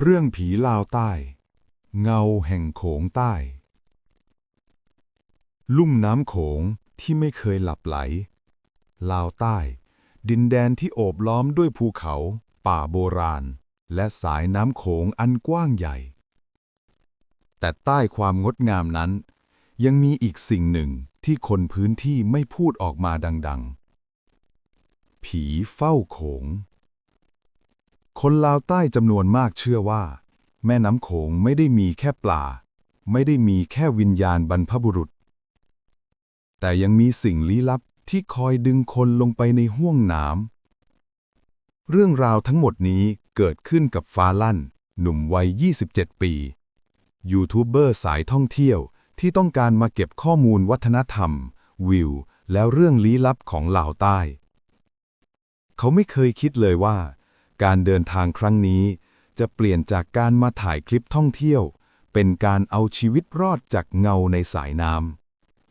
เรื่องผีลาวใต้ เงาแห่งโขงใต้ ลุ่มน้ำโขงที่ไม่เคยหลับไหล ลาวใต้ ดินแดนที่โอบล้อมด้วยภูเขา ป่าโบราณ และสายน้ำโขงอันกว้างใหญ่ แต่ใต้ความงดงามนั้น ยังมีอีกสิ่งหนึ่งที่คนพื้นที่ไม่พูดออกมาดัง ๆ ผีเฝ้าโขง คนลาวใต้จำนวนมากเชื่อว่า แม่น้ำโขงไม่ได้มีแค่ปลา ไม่ได้มีแค่วิญญาณบรรพบุรุษ แต่ยังมีสิ่งลี้ลับที่คอยดึงคนลงไปในห้วงน้ำเรื่องราวทั้งหมดนี้เกิดขึ้นกับฟ้าลั่น หนุ่มวัย 27 ปี ยูทูบเบอร์สายท่องเที่ยวที่ต้องการมาเก็บข้อมูลวัฒนธรรม วิว แล้วเรื่องลี้ลับของลาวใต้ เขาไม่เคยคิดเลยว่า การเดินทางครั้งนี้ จะเปลี่ยนจากการมาถ่ายคลิปท่องเที่ยว เป็นการเอาชีวิตรอดจากเงาในสายน้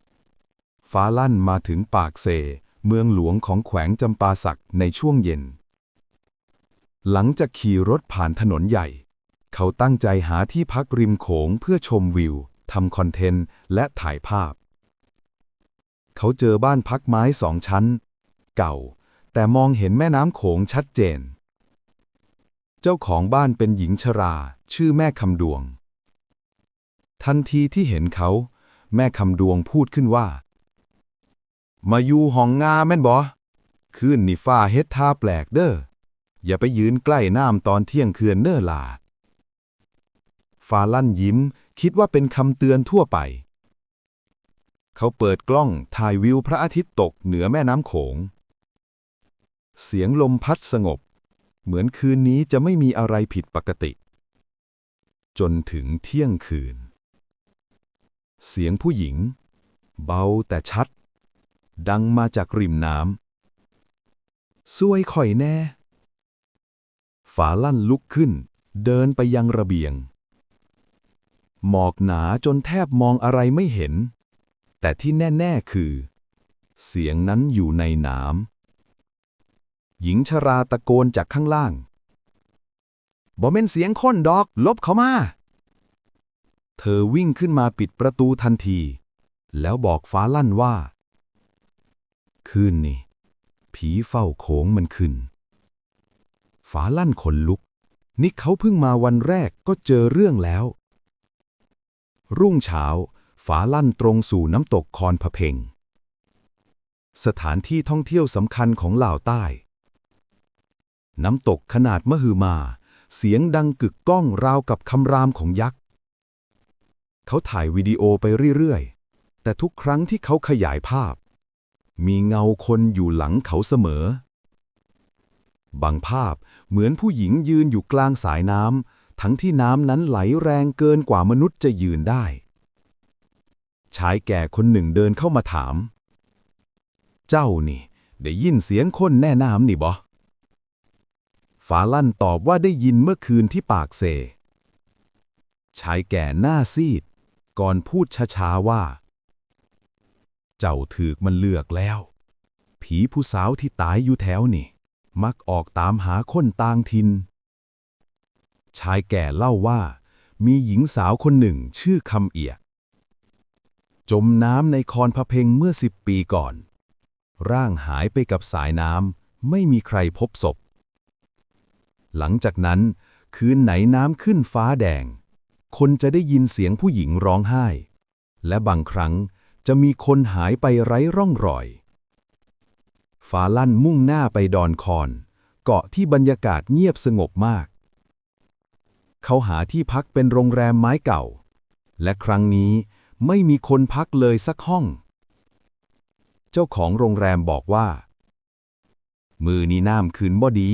ำฟ้าลั่นมาถึงปากเซ เมืองหลวงของแขวงจำปาสักในช่วงเย็น หลังจากขี่รถผ่านถนนใหญ่ เขาตั้งใจหาที่พักริมโขงเพื่อชมวิวทำคอนเทนต์และถ่ายภาพ เขาเจอบ้านพักไม้สองชั้น เก่า แต่มองเห็นแม่น้ำโขงชัดเจน เจ้าของบ้านเป็นหญิงชรา ชื่อแม่คำดวง ทันทีที่เห็นเขา แม่คำดวงพูดขึ้นว่า มาอยู่ห้องงาแม่นบ่คืนนี่ฟ้าเฮ็ดท่าแปลกเด้อ อย่าไปยืนใกล้น้ำตอนเที่ยงคืนเน้อลาฟ้าลั่นยิ้ม คิดว่าเป็นคำเตือนทั่วไป เขาเปิดกล้องถ่ายวิวพระอาทิตย์ตกเหนือแม่น้ำโขง เสียงลมพัดสงบ เหมือนคืนนี้จะไม่มีอะไรผิดปกติ จนถึงเที่ยงคืน เสียงผู้หญิง เบาแต่ชัด ดังมาจากริมน้ำซวยข่อยแน่ ฝาลั่นลุกขึ้น เดินไปยังระเบียง หมอกหนาจนแทบมองอะไรไม่เห็น แต่ที่แน่ ๆ คือ เสียงนั้นอยู่ในน้ำ หญิงชราตะโกนจากข้างล่างบ่แม่นเสียงคนดอก ลบเขามา เธอวิ่งขึ้นมาปิดประตูทันที แล้วบอกฟ้าลั่นว่า คืนนี่ ผีเฝ้าโขงมันขึ้น ฟ้าลั่นขนลุก นี่เขาเพิ่งมาวันแรกก็เจอเรื่องแล้ว รุ่งเช้าฟ้าลั่นตรงสู่น้ำตกคอนพะเพง สถานที่ท่องเที่ยวสำคัญของลาวใต้ น้ำตกขนาดมหึมา เสียงดังกึกก้องราวกับคำรามของยักษ์ เขาถ่ายวิดีโอไปเรื่อยๆ แต่ทุกครั้งที่เขาขยายภาพ มีเงาคนอยู่หลังเขาเสมอ บางภาพเหมือนผู้หญิงยืนอยู่กลางสายน้ำ ทั้งที่น้ำนั้นไหลแรงเกินกว่ามนุษย์จะยืนได้ ชายแก่คนหนึ่งเดินเข้ามาถาม เจ้านี่ ได้ยินเสียงคนแน่น้ำนี่บ่ ฝาลั่นตอบว่าได้ยินเมื่อคืนที่ปากเซ ชายแก่หน้าซีด ก่อนพูดช้าๆว่า เจ้าถือกมันเลือกแล้ว ผีผู้สาวที่ตายอยู่แถวนี่ มักออกตามหาคนต่างทิน ชายแก่เล่าว่า มีหญิงสาวคนหนึ่งชื่อคำเอียก จมน้ำในคอนพะเพงเมื่อสิบปีก่อน ร่างหายไปกับสายน้ำไม่มีใครพบศพ หลังจากนั้น คืนไหนน้ำขึ้นฟ้าแดง คนจะได้ยินเสียงผู้หญิงร้องไห้ และบางครั้งจะมีคนหายไปไร้ร่องรอย ฟ้าลั่นมุ่งหน้าไปดอนคอน เกาะที่บรรยากาศเงียบสงบมาก เขาหาที่พักเป็นโรงแรมไม้เก่า และครั้งนี้ไม่มีคนพักเลยสักห้อง เจ้าของโรงแรมบอกว่า มือนี้น้ำคืนบ่ดี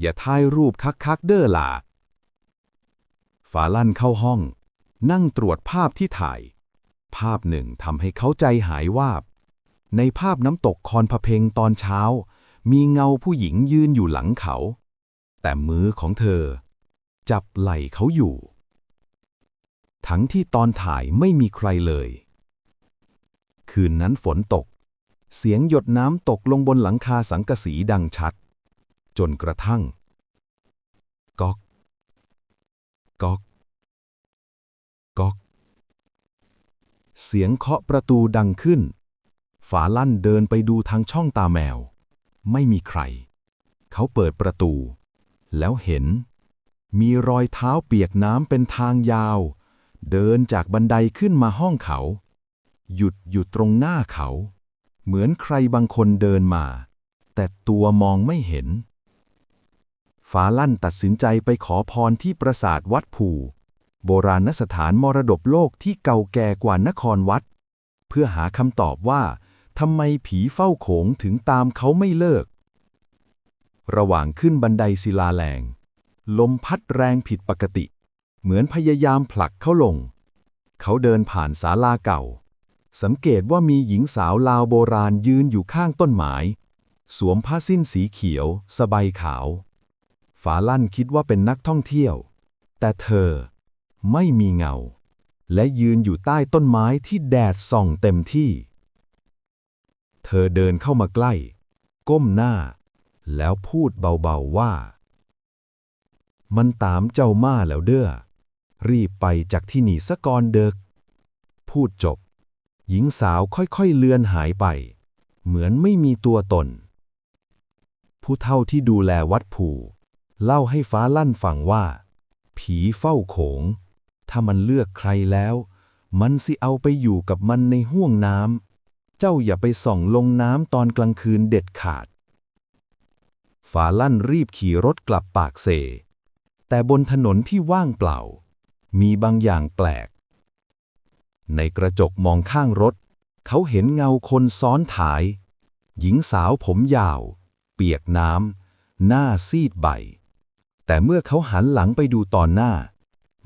อย่าถ่ายรูปคักๆเด้อล่ะฝาลั่นเข้าห้อง นั่งตรวจภาพที่ถ่าย ภาพหนึ่งทำให้เขาใจหายวาบ ในภาพน้ำตกคอนพะเพงตอนเช้า มีเงาผู้หญิงยืนอยู่หลังเขา แต่มือของเธอ จับไหล่เขาอยู่ ทั้งที่ตอนถ่ายไม่มีใครเลย คืนนั้นฝนตก เสียงหยดน้ำตกลงบนหลังคาสังกะสีดังชัด จนกระทั่งก๊อกก๊อกก๊อกเสียงเคาะประตูดังขึ้น ฝาลั่นเดินไปดูทางช่องตาแมว ไม่มีใคร เขาเปิดประตู แล้วเห็น มีรอยเท้าเปียกน้ำเป็นทางยาว เดินจากบันไดขึ้นมาห้องเขา หยุดอยู่ตรงหน้าเขา เหมือนใครบางคนเดินมา แต่ตัวมองไม่เห็น ฝาลั่นตัดสินใจไปขอพรที่ปราสาทวัดภูโบราณสถานมรดกโลกที่เก่าแก่กว่านครวัด เพื่อหาคำตอบว่าทำไมผีเฝ้าโขงถึงตามเขาไม่เลิก ระหว่างขึ้นบันไดศิลาแรง ลมพัดแรงผิดปกติ เหมือนพยายามผลักเขาลง เขาเดินผ่านศาลาเก่า สังเกตว่ามีหญิงสาวลาวโบราณยืนอยู่ข้างต้นไม้ สวมผ้าสิ้นสีเขียว สบายขาวาลั่นคิดว่าเป็นนักท่องเที่ยว แต่เธอไม่มีเงา และยืนอยู่ใต้ต้นไม้ที่แดดส่องเต็มที่ เธอเดินเข้ามาใกล้ ก้มหน้า แล้วพูดเบาๆว่า มันตามเจ้ามาแล้วเด้อ รีบไปจากที่นี่สะกอนเด็ก พูดจบ หญิงสาวค่อยๆเลือนหายไป เหมือนไม่มีตัวตน ผู้เฒ่าที่ดูแลวัดผู เล่าให้ฟ้าลั่นฟังว่า ผีเฝ้าโขง ถ้ามันเลือกใครแล้ว มันสิเอาไปอยู่กับมันในห้วงน้ำเจ้าอย่าไปส่องลงน้ำตอนกลางคืนเด็ดขาดฝาลั่นรีบขี่รถกลับปากเซ แต่บนถนนที่ว่างเปล่า มีบางอย่างแปลก ในกระจกมองข้างรถ เขาเห็นเงาคนซ้อนถ่าย หญิงสาวผมยาว เปียกน้ำหน้าซีดใบ แต่เมื่อเขาหันหลังไปดูตอนหน้า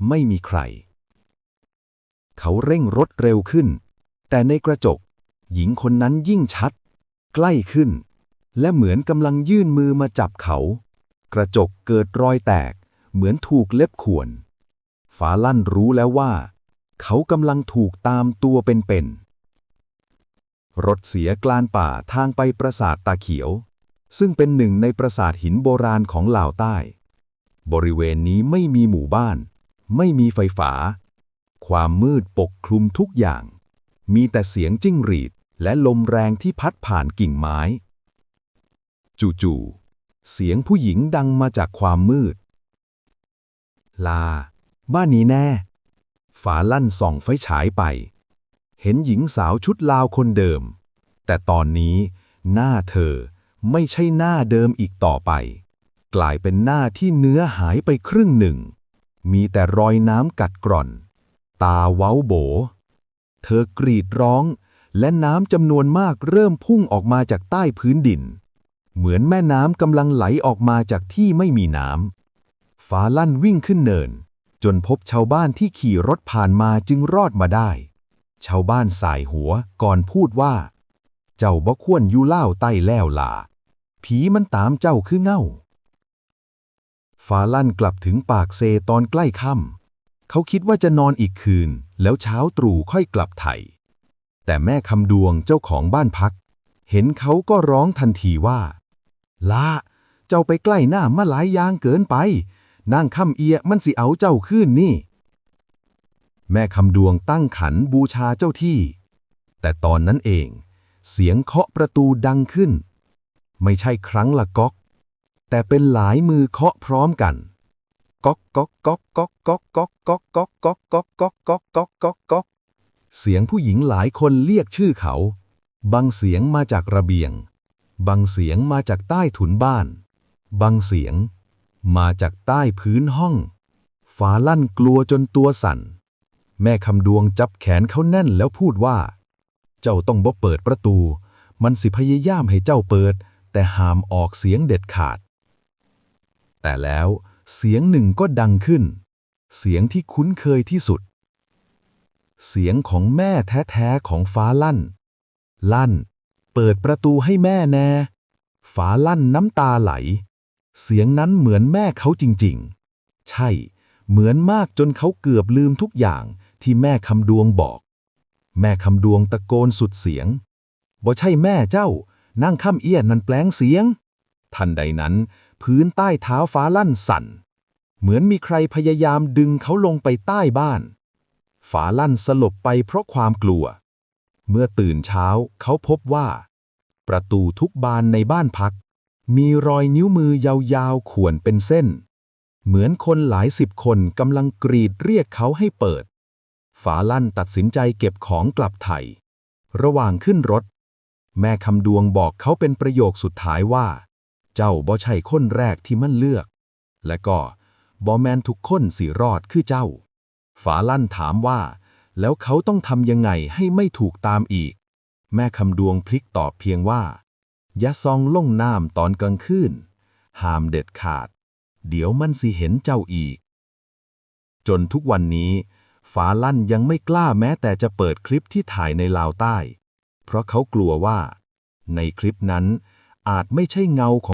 ไม่มีใคร เขาเร่งรถเร็วขึ้น แต่ในกระจก หญิงคนนั้นยิ่งชัด ใกล้ขึ้น และเหมือนกำลังยื่นมือมาจับเขา กระจกเกิดรอยแตก เหมือนถูกเล็บข่วนฝาลั่นรู้แล้วว่า เขากำลังถูกตามตัวเป็นๆรถเสียกลานป่าทางไปปราสาทตาเขียว ซึ่งเป็นหนึ่งในปราสาทหินโบราณของลาวใต้ บริเวณนี้ไม่มีหมู่บ้าน ไม่มีไฟฟ้า ความมืดปกคลุมทุกอย่าง มีแต่เสียงจิ้งหรีดและลมแรงที่พัดผ่านกิ่งไม้ จู่ๆ เสียงผู้หญิงดังมาจากความมืด ลา บ้านนี้แน่ ฝาลั่นส่องไฟฉายไป เห็นหญิงสาวชุดลาวคนเดิม แต่ตอนนี้หน้าเธอไม่ใช่หน้าเดิมอีกต่อไป กลายเป็นหน้าที่เนื้อหายไปครึ่งหนึ่ง มีแต่รอยน้ำกัดกร่อน ตาเว้าโบ เธอกรีดร้อง และน้ำจำนวนมากเริ่มพุ่งออกมาจากใต้พื้นดิน เหมือนแม่น้ำกำลังไหลออกมาจากที่ไม่มีน้ำฟ้าลั่นวิ่งขึ้นเนิน จนพบชาวบ้านที่ขี่รถผ่านมาจึงรอดมาได้ ชาวบ้านสายหัวก่อนพูดว่า เจ้าบ่ควรอยู่เล่าใต้แล้วล่ะผีมันตามเจ้าคือเง่า ฟ้าลั่นกลับถึงปากเซตอนใกล้ค่ำเขาคิดว่าจะนอนอีกคืน แล้วเช้าตรู่ค่อยกลับไทย แต่แม่คำดวงเจ้าของบ้านพัก เห็นเขาก็ร้องทันทีว่า ละเจ้าไปใกล้หน้ามาหลายยางเกินไป นางคำเอียมันสิเอาเจ้าขึ้นนี่ แม่คำดวงตั้งขันบูชาเจ้าที่ แต่ตอนนั้นเอง เสียงเคาะประตูดังขึ้น ไม่ใช่ครั้งละก๊อก แต่เป็นหลายมือเคาะพร้อมกันก๊อกก๊อกก๊อกก๊อกก๊อกก๊อกก๊อกก๊อกก๊อกก๊อกก๊อกก๊อกก๊อกก๊อกก๊อกเสียงผู้หญิงหลายคนเรียกชื่อเขา บางเสียงมาจากระเบียง บางเสียงมาจากใต้ถุนบ้าน บางเสียงมาจากใต้พื้นห้องฝาลั่นกลัวจนตัวสั่น แม่คำดวงจับแขนเขาแน่นแล้วพูดว่า เจ้าต้องบ่เปิดประตู มันสิพยายามให้เจ้าเปิด แต่ห้ามออกเสียงเด็ดขาด แต่แล้วเสียงหนึ่งก็ดังขึ้น เสียงที่คุ้นเคยที่สุด เสียงของแม่แท้ๆของฟ้าลั่น ลั่น เปิดประตูให้แม่แน่ฝาลั่นน้ำตาไหล เสียงนั้นเหมือนแม่เขาจริงๆ ใช่ เหมือนมากจนเขาเกือบลืมทุกอย่างที่แม่คำดวงบอก แม่คำดวงตะโกนสุดเสียงบ่ใช่แม่เจ้า นั่งข้ามเอี้ยนนันแปลงเสียง ทันใดนั้น พื้นใต้เท้าฟ้าลั่นสั่น เหมือนมีใครพยายามดึงเขาลงไปใต้บ้านฝาลั่นสลบไปเพราะความกลัว เมื่อตื่นเช้าเขาพบว่า ประตูทุกบานในบ้านพัก มีรอยนิ้วมือยาวๆข่วนเป็นเส้น เหมือนคนหลายสิบคนกำลังกรีดเรียกเขาให้เปิดฝาลั่นตัดสินใจเก็บของกลับไทย ระหว่างขึ้นรถ แม่คำดวงบอกเขาเป็นประโยคสุดท้ายว่า เจ้าบ่ใช่คนแรกที่มันเลือก และก็บ่แมนทุกคนสิรอดคือเจ้า ฝาลั่นถามว่า แล้วเขาต้องทำยังไงให้ไม่ถูกตามอีก แม่คำดวงพลิกตอบเพียงว่า อย่าซองล่งน้ำตอนกลางคืนห้ามเด็ดขาด เดี๋ยวมันสิเห็นเจ้าอีก จนทุกวันนี้ฝาลั่นยังไม่กล้าแม้แต่จะเปิดคลิปที่ถ่ายในลาวใต้ เพราะเขากลัวว่า ในคลิปนั้นอาจไม่ใช่เงาของ